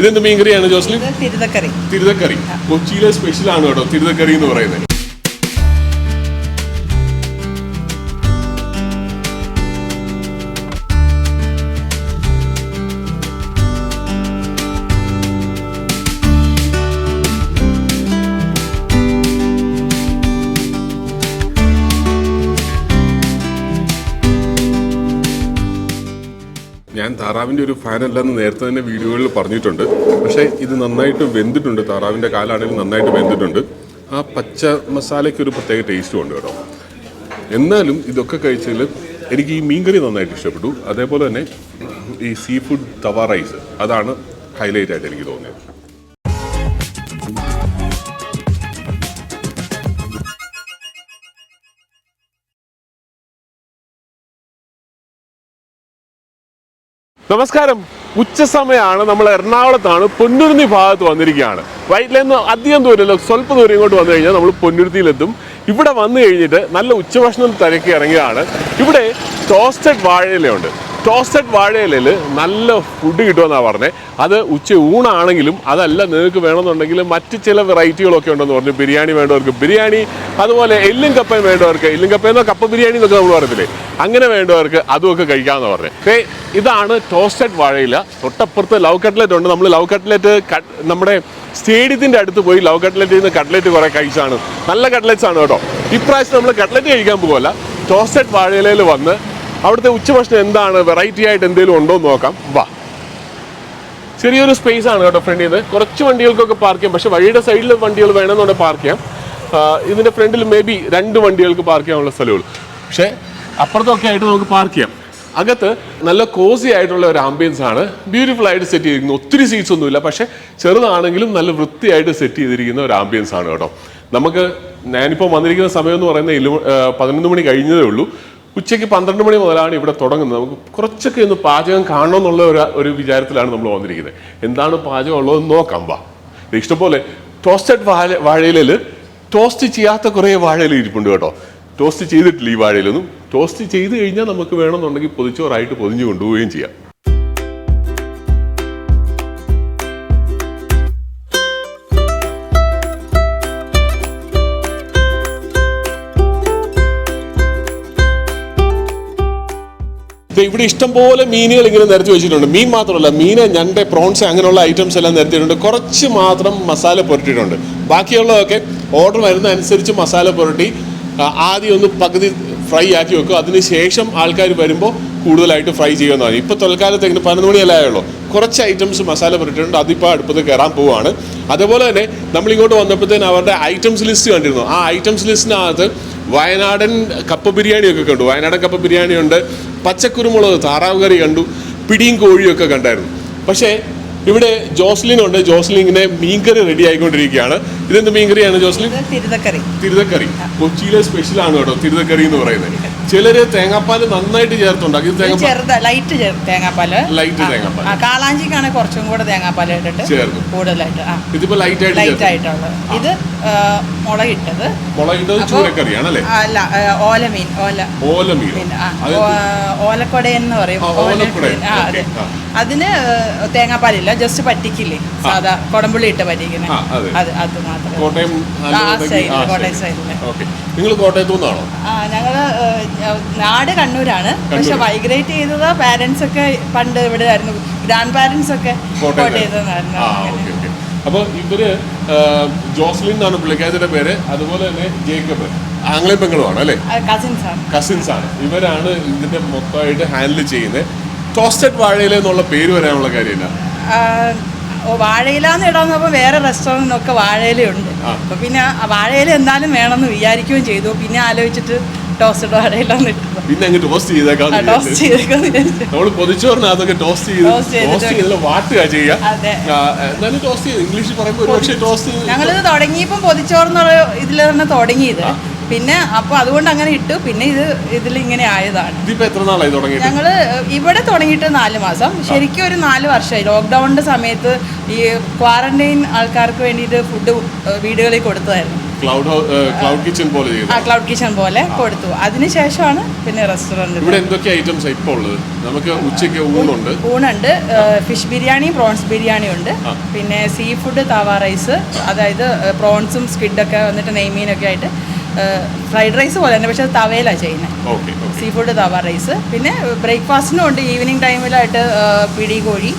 ഇതെന്ത് മീൻകറിയാണ് ജോസ്ലിൻ തിരുതക്കറി. തിരുതക്കറി. കൊച്ചിയിലെ സ്പെഷ്യൽ ആണ് കേട്ടോ തിരുതക്കറി എന്ന് പറയുന്നത്. താറാവിന്റെ ഒരു ഫാൻ അല്ലെന്ന് നേരത്തെ തന്നെ വീഡിയോകളിൽ പറഞ്ഞിട്ടുണ്ട്. പക്ഷേ ഇത് നന്നായിട്ട് വെന്തിട്ടുണ്ട്. താറാവിന്റെ കാലാണെങ്കിലും നന്നായിട്ട് വെന്തിട്ടുണ്ട്. ആ പച്ച മസാലയ്ക്ക് ഒരു പ്രത്യേക ടേസ്റ്റും ഉണ്ട് കേട്ടോ. എന്നാലും ഇതൊക്കെ കഴിച്ചതിൽ എനിക്ക് ഈ മീൻകറി നന്നായിട്ട് ഇഷ്ടപ്പെട്ടു. അതേപോലെ തന്നെ ഈ സീ ഫുഡ് തവ റൈസ് അതാണ് ഹൈലൈറ്റ് ആയിട്ട് എനിക്ക് തോന്നിയത്. നമസ്കാരം. ഉച്ച സമയമാണ് നമ്മൾ എറണാകുളത്താണ്. പൊന്നുരുന്നി ഭാഗത്ത് വന്നിരിക്കുകയാണ്. വൈറ്റിൽ നിന്ന് അധികം ദൂരമല്ല സ്വല്പ ദൂരം ഇങ്ങോട്ട് വന്നു കഴിഞ്ഞാൽ നമ്മൾ പൊന്നുരുത്തിയിലെത്തും. ഇവിടെ വന്നു കഴിഞ്ഞിട്ട് നല്ല ഉച്ചഭക്ഷണം തിരക്കി ഇറങ്ങിയതാണ്. ഇവിടെ ടോസ്റ്റഡ് വാഴയിലയുണ്ട്. ടോസ്റ്റഡ് വാഴയിലയിൽ നല്ല ഫുഡ് കിട്ടുമെന്നാണ് പറഞ്ഞത് അത് ഉച്ച ഊണാണെങ്കിലും അതല്ല നിങ്ങൾക്ക് വേണമെന്നുണ്ടെങ്കിൽ മറ്റ് ചില വെറൈറ്റികളൊക്കെ ഉണ്ടെന്ന് പറഞ്ഞു. ബിരിയാണി വേണ്ടവർക്ക് ബിരിയാണി അതുപോലെ എല്ലും കപ്പയും വേണ്ടവർക്ക് എല്ലും കപ്പയെന്നോ കപ്പ ബിരിയാണി എന്നൊക്കെ നമ്മൾ പറയത്തില്ലേ? അങ്ങനെ വേണ്ടവർക്ക് അതുമൊക്കെ കഴിക്കാമെന്ന് പറഞ്ഞു. ഏ ഇതാണ് ടോസ്റ്റഡ് വാഴയില. തൊട്ടപ്പുറത്ത് ലവ് കട്ട്ലറ്റ് ഉണ്ട്. നമ്മൾ ലവ് കട്ട്ലറ്റ് നമ്മുടെ സ്റ്റേഡിയത്തിന്റെ അടുത്ത് പോയി ലവ് കട്ട്ലറ്റിൽ നിന്ന് കട്ട്ലറ്റ് കുറേ കഴിച്ചാണ്. നല്ല കട്ട്ലറ്റ്സ് ആണ് കേട്ടോ. ഇപ്രാവശ്യം നമ്മൾ കട്ട്ലറ്റ് കഴിക്കാൻ പോകുമല്ല ടോസ്റ്റഡ് വാഴയിലയിൽ വന്ന് അവിടുത്തെ ഉച്ചഭക്ഷണം എന്താണ്? വെറൈറ്റി ആയിട്ട് എന്തെങ്കിലും ഉണ്ടോ എന്ന് നോക്കാം. വാ. ചെറിയൊരു സ്പേസ് ആണ് കേട്ടോ ഫ്രണ്ട് നിന്ന് കുറച്ച് വണ്ടികൾക്കൊക്കെ പാർക്ക് ചെയ്യാം. പക്ഷേ വഴിയുടെ സൈഡിൽ വണ്ടികൾ വേണമെന്നുണ്ടെങ്കിൽ പാർക്ക് ചെയ്യാം. ഇതിന്റെ ഫ്രണ്ടിൽ മേ ബി രണ്ട് വണ്ടികൾക്ക് പാർക്ക് ചെയ്യാനുള്ള സ്ഥലമുള്ളൂ. പക്ഷേ അപ്പുറത്തൊക്കെ ആയിട്ട് നമുക്ക് പാർക്ക് ചെയ്യാം. അകത്ത് നല്ല കോസി ആയിട്ടുള്ള ഒരു ആംബിയൻസ് ആണ്. ബ്യൂട്ടിഫുൾ ആയിട്ട് സെറ്റ് ചെയ്തിരിക്കുന്നു. ഒത്തിരി സീറ്റ്സ് ഒന്നുമില്ല. പക്ഷേ ചെറുതാണെങ്കിലും നല്ല വൃത്തിയായിട്ട് സെറ്റ് ചെയ്തിരിക്കുന്ന ഒരു ആംബിയൻസ് ആണ് കേട്ടോ. നമുക്ക് ഞാനിപ്പോൾ വന്നിരിക്കുന്ന സമയം എന്ന് പറയുന്നത് പതിനൊന്ന് മണി കഴിഞ്ഞതേ ഉള്ളൂ. ഉച്ചയ്ക്ക് പന്ത്രണ്ട് മണി മുതലാണ് ഇവിടെ തുടങ്ങുന്നത്. നമുക്ക് കുറച്ചൊക്കെ ഒന്ന് പാചകം കാണണമെന്നുള്ള ഒരു ഒരു വിചാരത്തിലാണ് നമ്മൾ വന്നിരിക്കുന്നത്. എന്താണ് പാചകം ഉള്ളതെന്ന് നോക്കാം വാ. ഇഷ്ടംപോലെ ടോസ്റ്റഡ് വാഴ വാഴയിലിൽ ടോസ്റ്റ് ചെയ്യാത്ത കുറേ വാഴയിൽ ഇരിപ്പുണ്ട് കേട്ടോ. ടോസ്റ്റ് ചെയ്തിട്ടില്ല ഈ വാഴയിലൊന്നും. ടോസ്റ്റ് ചെയ്ത് കഴിഞ്ഞാൽ നമുക്ക് വേണമെന്നുണ്ടെങ്കിൽ പൊതിച്ചോറായിട്ട് പൊതിഞ്ഞു കൊണ്ടുപോവുകയും ചെയ്യാം. ഇവിടെ ഇഷ്ടംപോലെ മീനുകൾ ഇങ്ങനെ നിരത്തി വെച്ചിട്ടുണ്ട്. മീൻ മാത്രമല്ല മീന് ഞണ്ട് പ്രോൺസ് അങ്ങനെയുള്ള ഐറ്റംസ് എല്ലാം നിരത്തിയിട്ടുണ്ട്. കുറച്ച് മാത്രം മസാല പുരട്ടിയിട്ടുണ്ട്. ബാക്കിയുള്ളതൊക്കെ ഓർഡർ വരുന്ന അനുസരിച്ച് മസാല പുരട്ടി ആദ്യം ഒന്ന് പകുതി ഫ്രൈ ആക്കി വെക്കും അതിന് ശേഷം ആൾക്കാർ വരുമ്പോൾ കൂടുതലായിട്ട് ഫ്രൈ ചെയ്യുന്നതാണ്. ഇപ്പോൾ തൽക്കാലത്ത് ഇങ്ങനെ പതിനൊന്ന് മണിയല്ലേ ആയുള്ളൂ. കുറച്ച് ഐറ്റംസ് മസാല പുരട്ടിയിട്ടുണ്ട്. അതിപ്പോൾ അടുപ്പത്ത് കയറാൻ പോവുകയാണ് അതുപോലെ തന്നെ നമ്മളിങ്ങോട്ട് വന്നപ്പോഴത്തേന് അവരുടെ ഐറ്റംസ് ലിസ്റ്റ് കണ്ടിരുന്നു. ആ ഐറ്റംസ് ലിസ്റ്റിനകത്ത് വയനാടൻ കപ്പ ബിരിയാണിയൊക്കെ കണ്ടു. വയനാടൻ കപ്പ ബിരിയാണി ഉണ്ട് പച്ചക്കുരുമുളക് താറാവ് കറി കണ്ടു. പിടിയും കോഴിയൊക്കെ കണ്ടായിരുന്നു. പക്ഷേ ഇവിടെ ജോസ്ലിൻ ഉണ്ട്. ജോസ്ലിൻ ഇങ്ങനെ മീൻകറി റെഡി ആയിക്കൊണ്ടിരിക്കുകയാണ്. ഇതെന്ത് മീൻകറിയാണ് ജോസ്ലിൻ? തിരുതക്കറി. തിരുതക്കറി. കൊച്ചിയിലെ സ്പെഷ്യൽ ആണ് കേട്ടോ തിരുതക്കറി എന്ന് പറയുന്നത്. ചിലര് തേങ്ങാപ്പാൽ നന്നായിട്ട് ചേർത്തുണ്ടാക്കി ലൈറ്റ് തേങ്ങാപ്പാൽ. ലൈറ്റ് തേങ്ങാപ്പാൽ കാളാഞ്ചിക്കാണ് കുറച്ചും കൂടെ തേങ്ങാപ്പാൽ ഇട്ടിട്ട് ചേർക്കും. കൂടുതലായിട്ട് ഇതിപ്പോ ലൈറ്റ് ലൈറ്റ്. ആയിട്ടുള്ളത്. ഇത് മുളകിട്ടത്. മുളകിട്ടത് അപ്പോ- ചൂരക്കറിയാണ് അല്ലേ? അല്ല ഓലമീൻ ഓല. ഓലമീൻ ഓലക്കൊടയെന്ന് പറയും. ഓലക്കൊടയൻ. അതിന് തേങ്ങാപ്പാലില്ല ജസ്റ്റ് പറ്റിക്കില്ലേ? സാധാ കൊടമ്പുള്ളി ഇട്ട് പറ്റിക്കുന്നത് അതെ. അത് മാത്രം കോട്ടയം ആ സ്റ്റൈലിൽ കോട്ടയം നിങ്ങൾ കോട്ടയത്തു നിന്നാണോ ആ ഞങ്ങൾ നാട് കണ്ണൂരാണ്. പക്ഷെ. മൈഗ്രേറ്റ് ചെയ്തത് പാരന്റ്സ് ഒക്കെ പണ്ട് ഇവിടെ ആയിരുന്നു. ഗ്രാൻഡ് പാരന്റ്സ് ഒക്കെ കോട്ടയം കോട്ടയത്തുനിന്നായിരുന്നു. ആ ഓക്കെ ഓക്കെ. അപ്പോൾ ഇവർ ജോസ്ലിൻ എന്നാണ് പുള്ളിക്കാരുടെ പേര്. അതുപോലെ തന്നെ ജേക്കബ്. ആംഗ്ലയും പെങ്ങളുമാണ് അല്ലേ? കസിൻസ് ആണ്. ഇവരാണ് ഇതിന്റെ മൊത്തമായിട്ട് ഹാൻഡിൽ ചെയ്യുന്നത്. ടോസ്റ്റഡ് വാഴയില എന്നുള്ള പേര് വരാനുള്ള കാര്യമില്ല ആ, ഓ, വാഴയിലാന്ന് ഇടാന്ന് പറഞ്ഞപ്പോൾ വേറെ റെസ്റ്റോറന്റിനൊക്കെ വാഴയിലുണ്ട് അപ്പോൾ അപ്പൊ പിന്നെ വാഴയില എന്തായാലും വേണമെന്ന് വിചാരിക്കുകയും ചെയ്തു. പിന്നെ ആലോചിച്ചിട്ട് ടോസ്റ്റഡ് ഇട്ടത് പിന്നെ അങ്ങ് ടോസ്റ്റ് ചെയ്തേക്കാം ടോസ്റ്റ് ചെയ്തേക്കാം നമ്മൾ പൊതിച്ചോറിനകത്തൊക്കെ ടോസ്റ്റ് ചെയ്ത് ടോസ്റ്റ് ചെയ്തതിൽ വാട്ടുക ചെയ്യുക. എന്നാലും ടോസ്റ്റ് ചെയ്ത്. ഇംഗ്ലീഷിൽ പറയുമ്പോൾ ഒരു പക്ഷേ ടോസ്റ്റ് ഞങ്ങളിത് തുടങ്ങിയപ്പോൾ പൊതിച്ചോറെന്നുള്ള ഇതിൽ തന്നെ തുടങ്ങിയത്. പിന്നെ അപ്പോൾ അതുകൊണ്ട് അങ്ങനെ ഇട്ടു. പിന്നെ ഇത് ഇതിൽ ഇങ്ങനെ ആയതാണ് ഞങ്ങൾ ഇവിടെ തുടങ്ങിയിട്ട് നാല് മാസം. ശരിക്കും ഒരു നാല് വർഷമായി. ലോക്ക്ഡൌണിന്റെ സമയത്ത് ഈ ക്വാറന്റൈൻ ആൾക്കാർക്ക് വേണ്ടിയിട്ട് ഫുഡ് വീടുകളിൽ കൊടുത്തതായിരുന്നു. ക്ലൗഡ് ക്ലൗഡ് കിച്ചൺ പോലെ ആ ക്ലൗഡ് കിച്ചൺ പോലെ കൊടുത്തു. അതിനുശേഷമാണ് പിന്നെ റെസ്റ്റോറന്റ് ഇവിടെ എന്തൊക്കെ ഐറ്റംസ് ഇപ്പോൾ ഉള്ളത്? നമുക്ക് ഉച്ചയ്ക്ക് ഊണുണ്ട്. ഊണുണ്ട്. ഫിഷ് ബിരിയാണി പ്രോൺസ് ബിരിയാണി ഉണ്ട്. പിന്നെ സീ ഫുഡ് തവ റൈസ് അതായത് പ്രോൺസും സ്കിഡൊക്കെ വന്നിട്ട് നെയ്മീനൊക്കെ ആയിട്ട് ഫ്രൈഡ് റൈസ് പോലെ തന്നെ പക്ഷേ അത് തവയിലാണ് ചെയ്യുന്നത് സീ ഫുഡ് തവ റൈസ് പിന്നെ ബ്രേക്ക്ഫാസ്റ്റിനും ഉണ്ട് ഈവനിങ് ടൈമിലായിട്ട് പിടി കോഴി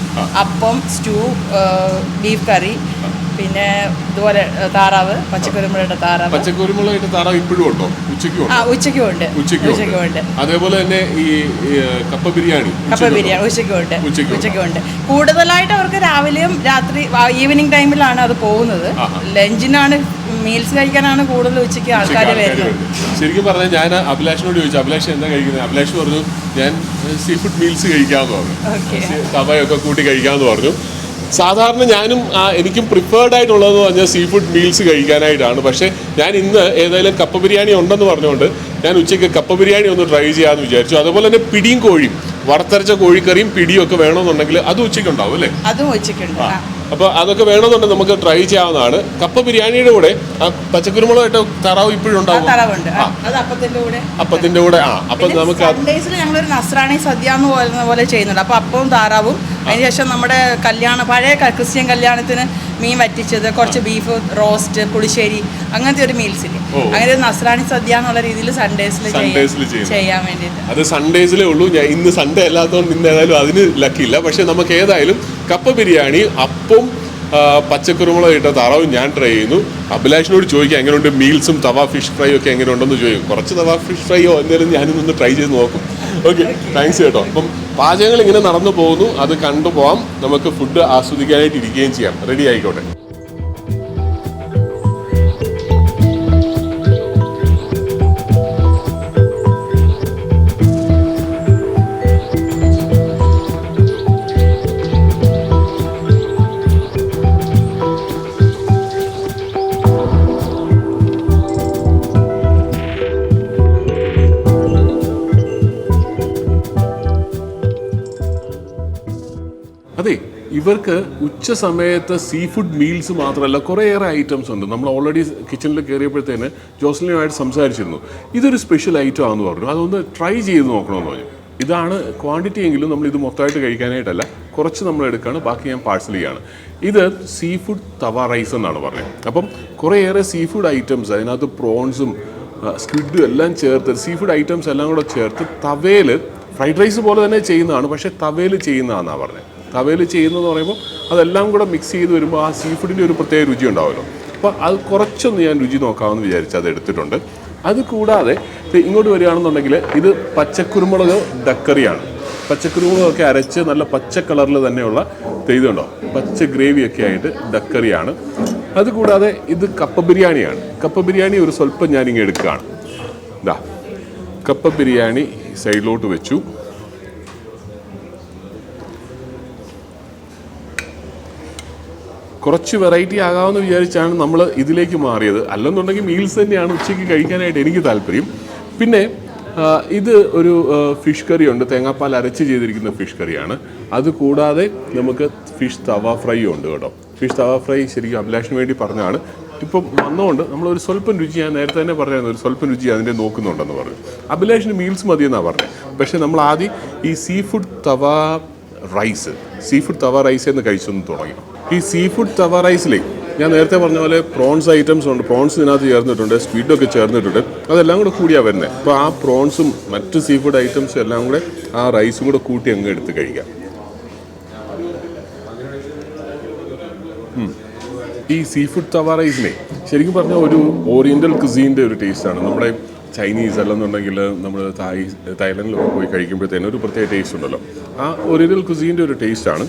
അപ്പം സ്റ്റൂ ബീഫ് കറി പിന്നെ ഇതുപോലെ താറാവ് പച്ചക്കുരുമുളയുടെ താറാവ്. പച്ചക്കുരുമുളകിട്ട് താറാവ് ഇപ്പോഴും ഉണ്ടോ? ഉച്ചയ്ക്കും ആ ഉച്ചയ്ക്കും ഉണ്ട് ഉച്ചയ്ക്കും ഉണ്ട്. അതേപോലെ തന്നെ ഈ കപ്പ ബിരിയാണി കപ്പ ബിരിയാണി? ഉച്ചയ്ക്കും ഉണ്ട് ഉച്ചയ്ക്കും ഉണ്ട്. കൂടുതലായിട്ട് അവർക്ക് രാവിലെയും രാത്രി ഈവനിങ് ടൈമിലാണ് അത് പോകുന്നത്. ലഞ്ചിനാണ് മീൽസ് കഴിക്കാനാണ് കൂടുതൽ ഉച്ചയ്ക്ക് ആൾക്കാർ വരുന്നത്. ശരിക്കും പറഞ്ഞാൽ ഞാൻ അഭിലാഷിനോട് ചോദിച്ചു അഭിലാഷ് എന്താ കഴിക്കുന്നത് അഭിലാഷ് പറഞ്ഞു ഞാൻ സീ ഫുഡ് മീൽസ് കഴിക്കാമെന്ന് പറഞ്ഞു. തവയൊക്കെ കൂട്ടി കഴിക്കാമെന്ന് പറഞ്ഞു. സാധാരണ ഞാനും എനിക്കും പ്രിഫേർഡ് ആയിട്ടുള്ളതെന്ന് പറഞ്ഞാൽ സീ ഫുഡ് മീൽസ് കഴിക്കാനായിട്ടാണ്. പക്ഷേ ഞാൻ ഇന്ന് ഏതായാലും കപ്പ ബിരിയാണി ഉണ്ടെന്ന് പറഞ്ഞുകൊണ്ട് ഞാൻ ഉച്ചയ്ക്ക് കപ്പ ബിരിയാണി ഒന്ന് ട്രൈ ചെയ്യാമെന്ന് വിചാരിച്ചു. അതുപോലെ തന്നെ പിടിയും കോഴിയും വറുത്തരച്ച കോഴിക്കറിയും പിടിയും ഒക്കെ വേണമെന്നുണ്ടെങ്കിൽ അതും ഉച്ചയ്ക്ക് ഉണ്ടാവും അല്ലേ? അതും ഉച്ചയ്ക്കുണ്ടാവും അപ്പോൾ അതൊക്കെ വേണമെന്നുണ്ടെങ്കിൽ നമുക്ക് ട്രൈ ചെയ്യാവുന്നതാണ്. കപ്പ ബിരിയാണിയുടെ കൂടെ ആ പച്ചക്കുരുമുളകായിട്ട് തറാവ് ഇപ്പോഴും ഉണ്ടാവും തറവുണ്ട്. ആ, അത് അപ്പത്തിന്റെ കൂടെ. കൂടെ. ആ അപ്പം നമുക്ക് അത് സൺഡേസിൽ ഞങ്ങളൊരു നസ്രാണി സദ്യ എന്ന് പോലെ ചെയ്യുന്നുണ്ട്. അപ്പോൾ അപ്പവും താറാവും. അതിനുശേഷം നമ്മുടെ കല്യാണ പഴയ ക- ക്രിസ്ത്യൻ കല്യാണത്തിന് മീൻ വറ്റിച്ചത് കുറച്ച് ബീഫ് റോസ്റ്റ് പുളിശ്ശേരി അങ്ങനത്തെ ഒരു മീൽസ് ഇല്ലേ? അങ്ങനെ ഒരു നസ്രാണി സദ്യ എന്നുള്ള രീതിയിൽ സൺഡേസിൽ. ചെയ്യാൻ വേണ്ടിയിട്ട്. അത് സൺഡേസിലേ ഉള്ളൂ. ഞാൻ ഇന്ന് സൺഡേ അല്ലാത്തതുകൊണ്ട് ഇന്ന് ഏതായാലും അതിന് ലക്കില്ല പക്ഷെ നമുക്ക് ഏതായാലും കപ്പ ബിരിയാണി അപ്പം പച്ചക്കറി പച്ചക്കുരുമുളക് ഇട്ട താറാവും ഞാൻ ട്രൈ ചെയ്യുന്നു. അഭിലാഷിനോട് ചോദിക്കാം എങ്ങനെയുണ്ട് മീൽസും തവ ഫിഷ് ഫ്രൈ ഒക്കെ എങ്ങനെയുണ്ടെന്ന് ചോദിക്കും. കുറച്ച് തവ ഫിഷ് ഫ്രൈയോ എന്തെങ്കിലും ഞാനിന്നൊന്ന് ട്രൈ ചെയ്ത് നോക്കും. ഓക്കെ താങ്ക്സ് കേട്ടോ അപ്പം പാചകങ്ങൾ ഇങ്ങനെ നടന്നു പോകുന്നു. അത് കണ്ടുപോകാം നമുക്ക് ഫുഡ് ആസ്വദിക്കാനായിട്ട് ഇരിക്കുകയും ചെയ്യാം. റെഡി ആയിക്കോട്ടെ. ഇവർക്ക് ഉച്ച സമയത്ത് സീ ഫുഡ് മീൽസ് മാത്രമല്ല കുറേയേറെ ഐറ്റംസ് ഉണ്ട്. നമ്മൾ ഓൾറെഡി കിച്ചണിൽ കയറിയപ്പോഴത്തേന് ജോസ്ലിനുമായിട്ട് സംസാരിച്ചിരുന്നു. ഇതൊരു സ്പെഷ്യൽ ഐറ്റം ആണെന്ന് പറഞ്ഞു. അതൊന്ന് ട്രൈ ചെയ്ത് നോക്കണമെന്ന് പറഞ്ഞു. ഇതാണ് ക്വാണ്ടിറ്റി എങ്കിലും നമ്മൾ ഇത് മൊത്തമായിട്ട് കഴിക്കാനായിട്ടല്ല. കുറച്ച് നമ്മൾ എടുക്കുകയാണ്. ബാക്കി ഞാൻ പാഴ്സൽ ചെയ്യാണ്. ഇത് സീ ഫുഡ് തവ റൈസ് എന്നാണ് പറഞ്ഞത്. അപ്പം കുറേയേറെ സീ ഫുഡ് ഐറ്റംസ് അതിനകത്ത് പ്രോൺസും സ്ക്വിഡും എല്ലാം ചേർത്ത് സീ ഫുഡ് ഐറ്റംസ് എല്ലാം കൂടെ ചേർത്ത് തവയിൽ ഫ്രൈഡ് റൈസ് പോലെ തന്നെ ചെയ്യുന്നതാണ്. പക്ഷേ തവയിൽ ചെയ്യുന്നതാണെന്നാണ് പറഞ്ഞത്. തവയിൽ ചെയ്യുന്നതെന്ന് പറയുമ്പോൾ അതെല്ലാം കൂടെ മിക്സ് ചെയ്ത് വരുമ്പോൾ ആ സീ ഫുഡിന്റെ ഒരു പ്രത്യേക രുചി ഉണ്ടാവുമല്ലോ. അപ്പോൾ അത് കുറച്ചൊന്ന് ഞാൻ രുചി നോക്കാമെന്ന് വിചാരിച്ച് അത് എടുത്തിട്ടുണ്ട്. അത് കൂടാതെ ഇങ്ങോട്ട് വരികയാണെന്നുണ്ടെങ്കിൽ ഇത് പച്ചക്കുരുമുളക് ഡക്കറിയാണ്. പച്ചക്കുരുമുളകൊക്കെ അരച്ച് നല്ല പച്ച കളറിൽ തന്നെയുള്ള ഇതുണ്ടോ? പച്ച ഗ്രേവിയൊക്കെ ആയിട്ട് ഡക്കറിയാണ്. അതുകൂടാതെ ഇത് കപ്പ ബിരിയാണിയാണ്. കപ്പ ബിരിയാണി ഒരു സ്വല്പം ഞാനിങ്ങനെ എടുക്കുകയാണ്. ഇതാ കപ്പ ബിരിയാണി സൈഡിലോട്ട് വെച്ചു. കുറച്ച് വെറൈറ്റി ആകാമെന്ന് വിചാരിച്ചാണ് നമ്മൾ ഇതിലേക്ക് മാറിയത്. അല്ലെന്നുണ്ടെങ്കിൽ മീൽസ് തന്നെയാണ് ഉച്ചയ്ക്ക് കഴിക്കാനായിട്ട് എനിക്ക് താല്പര്യം. പിന്നെ ഇത് ഒരു ഫിഷ് കറി ഉണ്ട്. തേങ്ങാപ്പാൽ അരച്ച് ചെയ്തിരിക്കുന്ന ഫിഷ് കറിയാണ് അത് കൂടാതെ നമുക്ക് ഫിഷ് തവ ഫ്രൈ ഉണ്ട് കേട്ടോ. ഫിഷ് തവ ഫ്രൈ ശരിക്കും അഭിലാഷിന് വേണ്ടി പറഞ്ഞതാണ്. ഇപ്പം വന്നുകൊണ്ട് നമ്മൾ ഒരു സ്വല്പം രുചി ഞാൻ നേരത്തെ തന്നെ പറഞ്ഞായിരുന്നു ഒരു സ്വല്പം രുചി അതിന്റെ നോക്കുന്നുണ്ടെന്ന് പറഞ്ഞു. അഭിലാഷിന് മീൽസ് മതിയെന്നാണ് പറഞ്ഞത് പക്ഷേ നമ്മൾ ആദ്യം ഈ seafood tawa rice seafood tawa rice എന്ന് കഴിച്ചൊന്ന് തുടങ്ങി. ഈ സീ ഫുഡ് തവ റൈസിലേ ഞാൻ നേരത്തെ പറഞ്ഞ പോലെ പ്രോൺസ് ഐറ്റംസ് ഉണ്ട്. പ്രോൺസ് ഇതിനകത്ത് ചേർന്നിട്ടുണ്ട്. സ്ക്വിഡൊക്കെ ചേർന്നിട്ടുണ്ട്. അതെല്ലാം കൂടെ കൂടിയാണ് വരുന്നത് അപ്പോൾ ആ പ്രോൺസും മറ്റ് സീ ഫുഡ് ഐറ്റംസും എല്ലാം കൂടെ ആ റൈസും കൂടെ കൂട്ടി അങ്ങ് എടുത്ത് കഴിക്കാം. ഈ സീ ഫുഡ് തവ റൈസിനെ ശരിക്കും പറഞ്ഞാൽ ഒരു ഓറിയന്റൽ കുസീന്റെ ഒരു ടേസ്റ്റാണ് നമ്മുടെ ചൈനീസ് അല്ലെന്നുണ്ടെങ്കിൽ നമ്മൾ തായ് തായ്ലൻഡിലൊക്കെ പോയി കഴിക്കുമ്പോഴത്തേനും ഒരു പ്രത്യേക ടേസ്റ്റ് ഉണ്ടല്ലോ. ആ ഒറിജിനൽ കുസീന്റെ ഒരു ടേസ്റ്റാണ്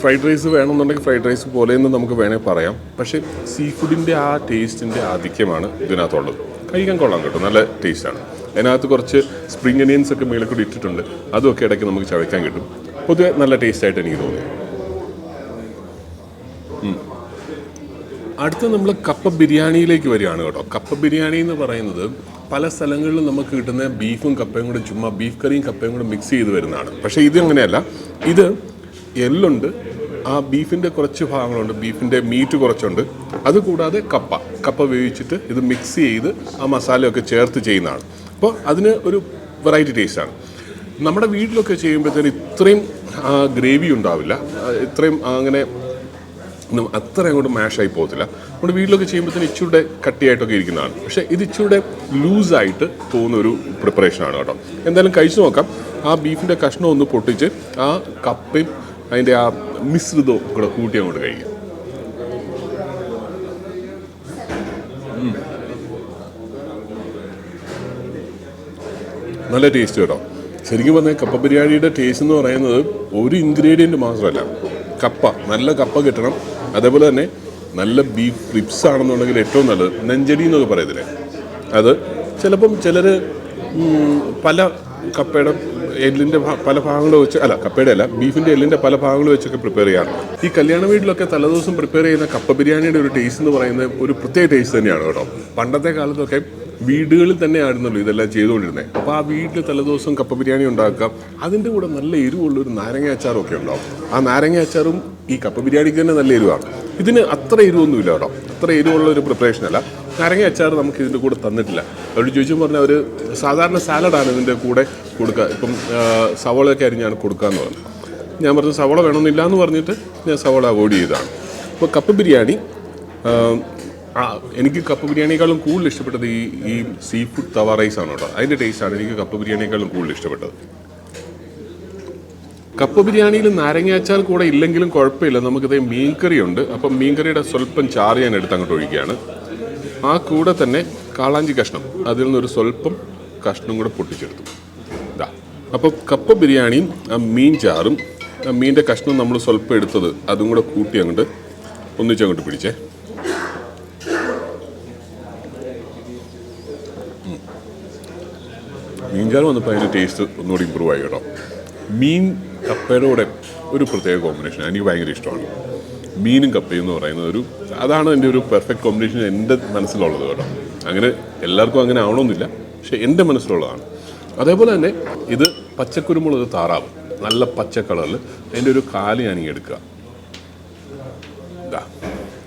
ഫ്രൈഡ് റൈസ് വേണമെന്നുണ്ടെങ്കിൽ ഫ്രൈഡ് റൈസ് പോലെയെന്ന് നമുക്ക് വേണേൽ പറയാം. പക്ഷേ സീ ഫുഡിന്റെ ആ ടേസ്റ്റിന്റെ ആധിക്യമാണ് ഇതിനകത്തുള്ളത്. കഴിക്കാൻ കൊള്ളാം കേട്ടോ നല്ല ടേസ്റ്റാണ് അതിനകത്ത് കുറച്ച് സ്പ്രിംഗ് അനിയൻസ് ഒക്കെ മേളിൽ കൂടി ഇട്ടിട്ടുണ്ട്. അതുമൊക്കെ ഇടയ്ക്ക് നമുക്ക് ചവയ്ക്കാൻ കിട്ടും. പൊതുവെ നല്ല ടേസ്റ്റായിട്ട് എനിക്ക് തോന്നി. അടുത്ത നമ്മൾ കപ്പ ബിരിയാണിയിലേക്ക് വരികയാണ് കേട്ടോ. കപ്പ ബിരിയാണി എന്ന് പറയുന്നത് പല സ്ഥലങ്ങളിലും നമുക്ക് കിട്ടുന്ന ബീഫും കപ്പയും കൂടെ ചുമ്മാ ബീഫ് കറിയും കപ്പയും കൂടെ മിക്സ് ചെയ്ത് വരുന്നതാണ്. പക്ഷേ ഇത് അങ്ങനെയല്ല. ഇത് എള്ളുണ്ട് ആ ബീഫിന്റെ കുറച്ച് ഭാഗങ്ങളുണ്ട്. ബീഫിന്റെ മീറ്റ് കുറച്ചുണ്ട്. അതുകൂടാതെ കപ്പ. കപ്പ വേവിച്ചിട്ട് ഇത് മിക്സ് ചെയ്ത് ആ മസാലയൊക്കെ ചേർത്ത് ചെയ്യുന്നതാണ്. അപ്പോൾ അതിന് ഒരു വെറൈറ്റി ടേസ്റ്റാണ് നമ്മുടെ വീട്ടിലൊക്കെ ചെയ്യുമ്പോഴത്തേന് ഇത്രയും ഗ്രേവി ഉണ്ടാവില്ല. ഇത്രയും അങ്ങനെ അത്ര അങ്ങോട്ട് മാഷായി പോകത്തില്ല. നമ്മുടെ വീട്ടിലൊക്കെ ചെയ്യുമ്പോഴത്തേന് ഇച്ചിരൂടെ കട്ടിയായിട്ടൊക്കെ ഇരിക്കുന്നതാണ്. പക്ഷേ ഇത് ഇച്ചിരൂടെ ലൂസായിട്ട് പോകുന്ന ഒരു പ്രിപ്പറേഷനാണ് കേട്ടോ. എന്തായാലും കഴിച്ചു നോക്കാം. ആ ബീഫിന്റെ കഷ്ണം ഒന്ന് പൊട്ടിച്ച് ആ കപ്പയും അതിന്റെ ആ മിശ്രിതവും കൂടെ കൂട്ടി അങ്ങോട്ട് കഴിക്കാം. നല്ല ടേസ്റ്റ് കേട്ടോ. ശരിക്കും പറഞ്ഞാൽ കപ്പ ബിരിയാണിയുടെ ടേസ്റ്റ് എന്ന് പറയുന്നത് ഒരു ഇൻഗ്രീഡിയന്റ് മാത്രമല്ല. കപ്പ നല്ല കപ്പ കിട്ടണം. അതേപോലെ തന്നെ നല്ല ബീഫ് റിപ്സ് ആണെന്നുണ്ടെങ്കിൽ ഏറ്റവും നല്ലത് നെഞ്ചടി എന്നൊക്കെ പറയത്തില്ലേ? അത് ചിലപ്പം ചിലർ പല കപ്പയുടെ എല്ലിന്റെ പല ഭാഗങ്ങൾ വെച്ച് അല്ല കപ്പയുടെ അല്ല ബീഫിന്റെ എല്ലിന്റെ പല ഭാഗങ്ങൾ വെച്ചൊക്കെ പ്രിപ്പയർ ചെയ്യാറുണ്ട് ഈ കല്യാണ വീട്ടിലൊക്കെ തലേദിവസം പ്രിപ്പയർ ചെയ്യുന്ന കപ്പ ബിരിയാണിയുടെ ഒരു ടേസ്റ്റ് എന്ന് പറയുന്നത് ഒരു പ്രത്യേക ടേസ്റ്റ് തന്നെയാണ് കേട്ടോ. പണ്ടത്തെ കാലത്തൊക്കെ വീടുകളിൽ തന്നെ ആയിരുന്നല്ലോ ഇതെല്ലാം ചെയ്തുകൊണ്ടിരുന്നത് അപ്പോൾ ആ വീട്ടിൽ തലേദിവസം കപ്പ ബിരിയാണി ഉണ്ടാക്കാം അതിന്റെ കൂടെ നല്ല എരിവുള്ള ഒരു നാരങ്ങ അച്ചാറും ഒക്കെ ഉണ്ടാവും. ആ നാരങ്ങ അച്ചാറും ഈ കപ്പ ബിരിയാണിക്ക് തന്നെ നല്ല എരിവാണ്. ഇതിന് അത്ര എരിവൊന്നുമില്ല കേട്ടോ. അത്ര എരിവുള്ള ഒരു പ്രിപ്പറേഷൻ അല്ല. നാരങ്ങ അച്ചാർ നമുക്ക് ഇതിന്റെ കൂടെ തന്നിട്ടില്ല. അവർ ചോദിച്ചു പറഞ്ഞാൽ ഒരു സാധാരണ സാലഡാണ് ഇതിന്റെ കൂടെ കൊടുക്കുക ഇപ്പം സവോളയൊക്കെ അരിഞ്ഞാണ് കൊടുക്കാമെന്ന് പറഞ്ഞു. ഞാൻ പറഞ്ഞു സവോള വേണമെന്നില്ല എന്ന് പറഞ്ഞിട്ട് ഞാൻ സവോള അവോയ്ഡ് ചെയ്തതാണ്. അപ്പോൾ കപ്പ് ബിരിയാണി എനിക്ക് കപ്പ് ബിരിയാണിയേക്കാളും കൂടുതൽ ഇഷ്ടപ്പെട്ടത് ഈ ഈ സീ ഫുഡ് തവ റൈസ് ആണ് കേട്ടോ. അതിന്റെ ടേസ്റ്റാണ് എനിക്ക് കപ്പ് ബിരിയാണിയേക്കാളും കൂടുതൽ ഇഷ്ടപ്പെട്ടത്. കപ്പ് ബിരിയാണിയിൽ നാരങ്ങാച്ചാൽ കൂടെ ഇല്ലെങ്കിലും കുഴപ്പമില്ല. നമുക്കിത് മീൻ കറി ഉണ്ട്. അപ്പം മീൻ കറിയുടെ സ്വല്പം ചാറ് ഞാൻ എടുത്ത് അങ്ങോട്ട് ഒഴിക്കുകയാണ്. ആ കൂടെ തന്നെ കാളാഞ്ചി കഷ്ണം. അതിൽ നിന്നൊരു സ്വല്പം കഷ്ണം കൂടെ പൊട്ടിച്ചെടുത്തു. ഇതാ അപ്പോൾ കപ്പ ബിരിയാണിയും ആ മീൻ ചാറും ആ മീന്റെ കഷ്ണം നമ്മൾ സ്വല്പം എടുത്തത് അതും കൂടെ കൂട്ടി അങ്ങോട്ട് ഒന്നിച്ചങ്ങോട്ട് പിടിച്ചേ. മീൻചാറ് വന്നപ്പോൾ അതിന്റെ ടേസ്റ്റ് ഒന്നുകൂടി ഇമ്പ്രൂവ് ആയി കേട്ടോ. മീൻ കപ്പയുടെ കൂടെ ഒരു പ്രത്യേക കോമ്പിനേഷൻ എനിക്ക് ഭയങ്കര ഇഷ്ടമാണ്. മീനും കപ്പയും എന്ന് പറയുന്നത് ഒരു അതാണ് എന്റെ ഒരു പെർഫെക്റ്റ് കോമ്പിനേഷൻ എന്റെ മനസ്സിലുള്ളത് കേട്ടോ. അങ്ങനെ എല്ലാവർക്കും അങ്ങനെ ആവണമെന്നില്ല പക്ഷേ എന്റെ മനസ്സിലുള്ളതാണ്. അതേപോലെ തന്നെ ഇത് പച്ചക്കുരുമുളക് താറാവ് നല്ല പച്ച കളറിൽ അതിന്റെ ഒരു കാൽ ഞാനിങ്ങനെ എടുക്കുക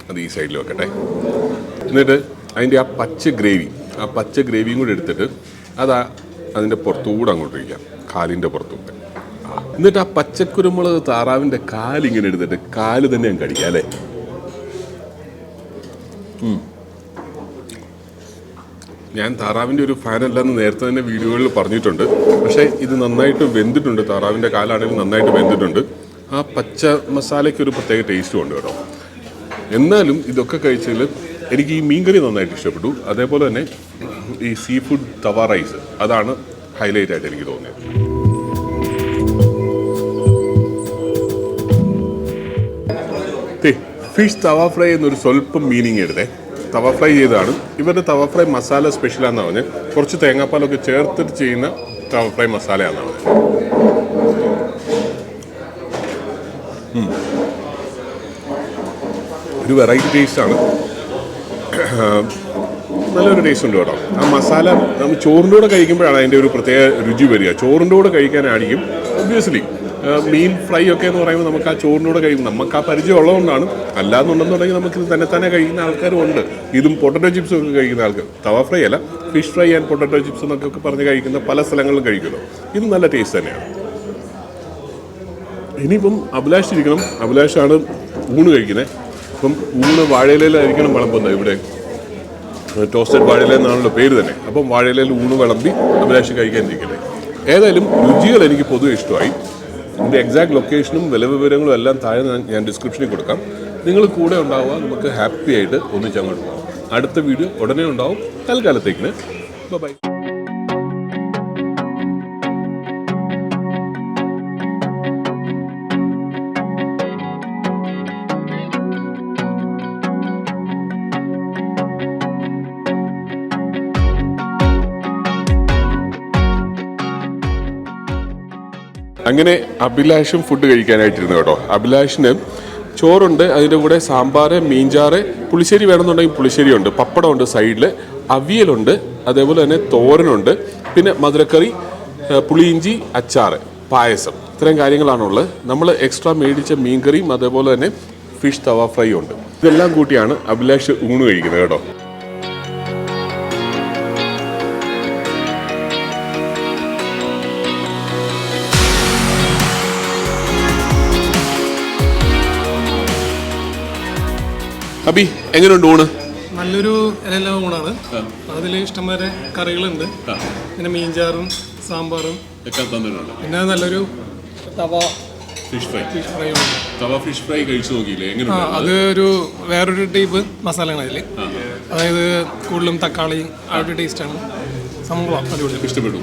അത് ഈ സൈഡിൽ വെക്കട്ടെ. എന്നിട്ട് അതിന്റെ ആ പച്ച ഗ്രേവി ആ പച്ച ഗ്രേവിയും കൂടി എടുത്തിട്ട് അതാ അതിന്റെ പുറത്തുകൂടെ അങ്ങോട്ട് ഒഴിക്കാം കാലിന്റെ പുറത്തുകൂടെ. എന്നിട്ട് ആ പച്ചക്കുരുമുളക് താറാവിന്റെ കാലിങ്ങനെ എടുത്തിട്ട് കാൽ തന്നെ ഞാൻ കടിക്കാം അല്ലേ. ഞാൻ താറാവിന്റെ ഒരു ഫാൻ അല്ലെന്ന് നേരത്തെ തന്നെ വീഡിയോകളിൽ പറഞ്ഞിട്ടുണ്ട്. പക്ഷേ ഇത് നന്നായിട്ട് വെന്തിട്ടുണ്ട്. താറാവിന്റെ കാലാണെങ്കിലും നന്നായിട്ട് വെന്തിട്ടുണ്ട്. ആ പച്ച മസാലയ്ക്ക് ഒരു പ്രത്യേക ടേസ്റ്റ് ഉണ്ട് കേട്ടോ. എന്നാലും ഇതൊക്കെ കഴിച്ചതിൽ എനിക്ക് ഈ മീൻകറി നന്നായിട്ട് ഇഷ്ടപ്പെട്ടു. അതേപോലെ തന്നെ ഈ സീ ഫുഡ് തവ റൈസ് അതാണ് ഹൈലൈറ്റ് ആയിട്ട് എനിക്ക് തോന്നിയത്. ഫിഷ് തവ ഫ്രൈ എന്നൊരു സ്വല്പം മീനിങ് എടുത്തേ തവ ഫ്രൈ ചെയ്തതാണ്. ഇവരുടെ തവ ഫ്രൈ മസാല സ്പെഷ്യലാണെന്ന് പറഞ്ഞ്. കുറച്ച് തേങ്ങാപ്പാലൊക്കെ ചേർത്തിട്ട് ചെയ്യുന്ന തവ ഫ്രൈ മസാലയാണെന്ന് പറഞ്ഞത് ഒരു വെറൈറ്റി ടേസ്റ്റാണ് നല്ലൊരു ടേസ്റ്റ് ഉണ്ട് കേട്ടോ. ആ മസാല നമ്മൾ ചോറിന്റെ കൂടെ കഴിക്കുമ്പോഴാണ് അതിന്റെ ഒരു പ്രത്യേക രുചി വരിക. ചോറിന്റെ കൂടെ കഴിക്കാനായിരിക്കും ഒബ്വിയസ്ലി മീൻ ഫ്രൈ ഒക്കെ എന്ന് പറയുമ്പോൾ നമുക്ക് ആ ചോറിനൂടെ കഴിയും നമുക്ക് ആ പരിചയം ഉള്ളതുകൊണ്ടാണ്. അല്ലാന്നുണ്ടെന്നുണ്ടെങ്കിൽ നമുക്ക് ഇത് തന്നെ തന്നെ കഴിക്കുന്ന ആൾക്കാരും ഉണ്ട് ഇതും പൊട്ടറ്റോ ചിപ്സും ഒക്കെ കഴിക്കുന്ന ആൾക്കാർ. തവ ഫ്രൈ അല്ല fish fry and potato chips എന്നൊക്കെ പറഞ്ഞ് കഴിക്കുന്ന പല സ്ഥലങ്ങളിലും കഴിക്കുന്നു ഇത് നല്ല ടേസ്റ്റ് തന്നെയാണ്. ഇനിയിപ്പം അഭിലാഷ് ഇരിക്കണം. അഭിലാഷാണ് ഊണ് കഴിക്കുന്നത്. അപ്പം ഊണ് വാഴയിലയിലായിരിക്കണം വിളമ്പുന്നത് ഇവിടെ. ടോസ്റ്റഡ് വാഴയില എന്നാണല്ലോ പേര് തന്നെ. അപ്പം വാഴയിലയിൽ ഊണ് വിളമ്പി അഭിലാഷ് കഴിക്കാൻ ഇരിക്കട്ടെ ഏതായാലും രുചികൾ എനിക്ക് പൊതുവെ ഇഷ്ടമായി. ഇതിന്റെ എക്സാക്ട് ലൊക്കേഷനും വില വിവരങ്ങളും എല്ലാം താഴെ ഞാൻ- ഡിസ്ക്രിപ്ഷനിൽ കൊടുക്കാം. നിങ്ങൾ കൂടെ ഉണ്ടാവുക നമുക്ക് ഹാപ്പി ആയിട്ട് ഒന്നിച്ച് അങ്ങോട്ട് പോകാം. അടുത്ത വീഡിയോ ഉടനെ ഉണ്ടാവും. തൽക്കാലത്തേക്കിന്. ബൈ അങ്ങനെ അഭിലാഷും ഫുഡ് കഴിക്കാനായിട്ടിരുന്നു കേട്ടോ. അഭിലാഷിന് ചോറുണ്ട് അതിന്റെ കൂടെ സാമ്പാർ മീൻചാറ് പുളിശ്ശേരി വേണമെന്നുണ്ടെങ്കിൽ പുളിശ്ശേരി ഉണ്ട് പപ്പടമുണ്ട് സൈഡിൽ അവിയലുണ്ട് അതേപോലെ തന്നെ തോരനുണ്ട് പിന്നെ മധുരക്കറി പുളിയിഞ്ചി അച്ചാർ പായസം. ഇത്രയും കാര്യങ്ങളാണുള്ളത് നമ്മൾ എക്സ്ട്രാ മേടിച്ച മീൻകറിയും അതേപോലെ തന്നെ ഫിഷ് തവ ഫ്രൈ ഉണ്ട്. ഇതെല്ലാം കൂട്ടിയാണ് അഭിലാഷ് ഊണ് കഴിക്കുന്നത് കേട്ടോ. അബി എങ്ങനെയുണ്ട് ഊണ്? നല്ലൊരു ഇല ഊണാണ്. അതിൽ ഇഷ്ടംപോലെ കറികളുണ്ട്. പിന്നെ മീൻചാറും സാമ്പാറും. പിന്നെ നല്ലൊരു tawa fish fry fish fry tawa fish fry കഴിച്ചു നോക്കിയില്ലേ? ആ അത്? ഒരു വേറൊരു ടൈപ്പ് മസാലയാണ് അതിൽ അതായത് കൂടുതലും തക്കാളി ആ ഒരു ടേസ്റ്റാണ് സംഭവം അടിപൊളി ഇഷ്ടപ്പെട്ടു.